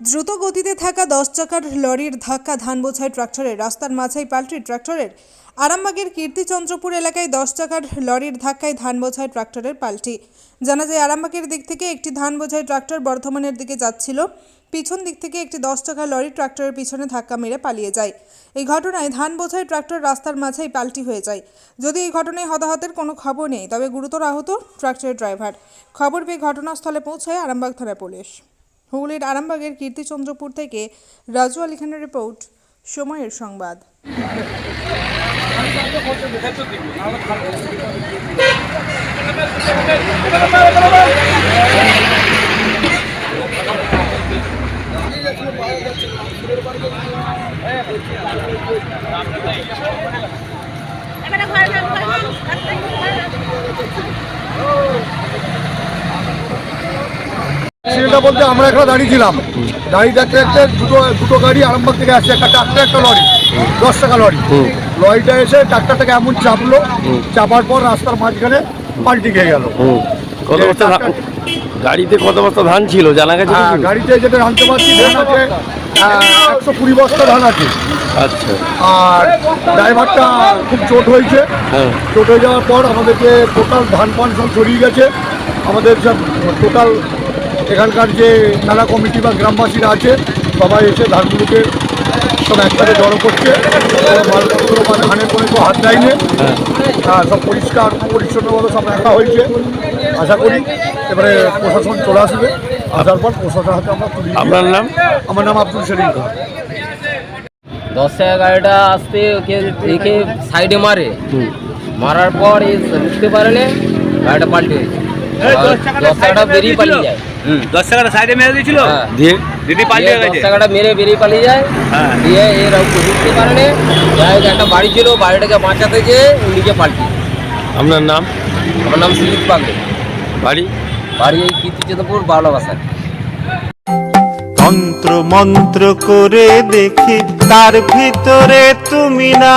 দ্রুত গতিতে থাকা দশ চাকার লরির ধাক্কা ধান বোঝাই ট্রাক্টরের রাস্তার মাঝেই পাল্টি ট্রাক্টরের। আরামবাগের কীর্তিচন্দ্রপুর এলাকায় দশ চাকার লরির ধাক্কায় ধান বোঝাই ট্রাক্টরের পাল্টি। জানা যায়, আরামবাগের দিক থেকে একটি ধান বোঝাই ট্রাক্টর বর্ধমানের দিকে যাচ্ছিল। পিছন দিক থেকে একটি দশ চাকার লরি ট্রাক্টরের পিছনে ধাক্কা মেরে পালিয়ে যায়। এই ঘটনায় ধান বোঝাই ট্রাক্টর রাস্তার মাঝেই পাল্টি হয়ে যায়। যদি এই ঘটনায় হতাহতের কোনো খবর নেই, তবে গুরুতর আহত ট্রাক্টরের ড্রাইভার। খবর পেয়ে ঘটনাস্থলে পৌঁছায় আরামবাগ থানা পুলিশ। হুগলির আরামবাগের কীর্তিচন্দ্রপুর থেকে রাজু আলী খানের রিপোর্ট সময়ের সংবাদ। সেটা বলতে আমরা এখানে দাঁড়িয়ে ছিলাম। দাঁড়িয়ে থাকতে থাকতে দুটো দুটো গাড়ি আরামবাগ থেকে আসছে একটা ট্রাক্টর একটা লরি দশ টাকা লরি। লরিটা এসে ট্রাক্টরটাকে এমন চাপলো চাপার পর রাস্তার মাঝখানে পাল্টি খেয়ে গেল। কত বস্তা গাড়িতে কত বস্তা ধান ছিল? জানা গেছে হ্যাঁ, গাড়িতে যেটা জানতে পারছি ধান আছে একশো কুড়ি বস্তা ধান আছে। আচ্ছা। আর ড্রাইভারটা খুব চোট হয়েছে। হ্যাঁ। চোট হয়ে যাওয়ার পর আমাদেরকে টোটাল ধান পান সব ছড়িয়ে গেছে। আমাদের সব টোটাল এখানকার যে নানা কমিটি বা গ্রামবাসীরা আছে সবাই এসে ধানগুলোকে সব একসাথে জড়ো করছে। মালপত্র বা ধানের কোনো কেউ হাত দেয়নি। হ্যাঁ। সব পরিষ্কার পরিচ্ছন্নভাবে সব রাখা হয়েছে। আশা করি এবারে প্রশাসন চলে আসবে। আসার পর প্রশাসনের হাতে আমরা তুলি আপনার নাম? আমার নাম আব্দুল সেলিম খান। দশ টাকা গাড়িটা আসতে ওকে একে সাইডে মারে। মারার পর এ বুঝতে পারে গাড়িটা পাল্টে হয়েছে দশ টাকাটা বেরিয়ে পালিয়ে যায়। দশ টাকাটা সাইডে মেরে দিয়েছিল? হ্যাঁ। দিয়ে দিদি দিয়ে পাল্টে দশ টাকাটা মেরে বেরিয়ে পালিয়ে যায়। হ্যাঁ। দিয়ে এর একটা বাড়ি ছিল বাড়িটাকে বাঁচাতে গিয়ে নিজে পাল্টি। আপনার নাম? আমার নাম সুজিত বাড়ি? বাড়ি এই কীর্তিচন্দ্রপুর বাউলা বাসায় তন্ত্র মন্ত্র করে দেখি তার ভিতরে তুমি না।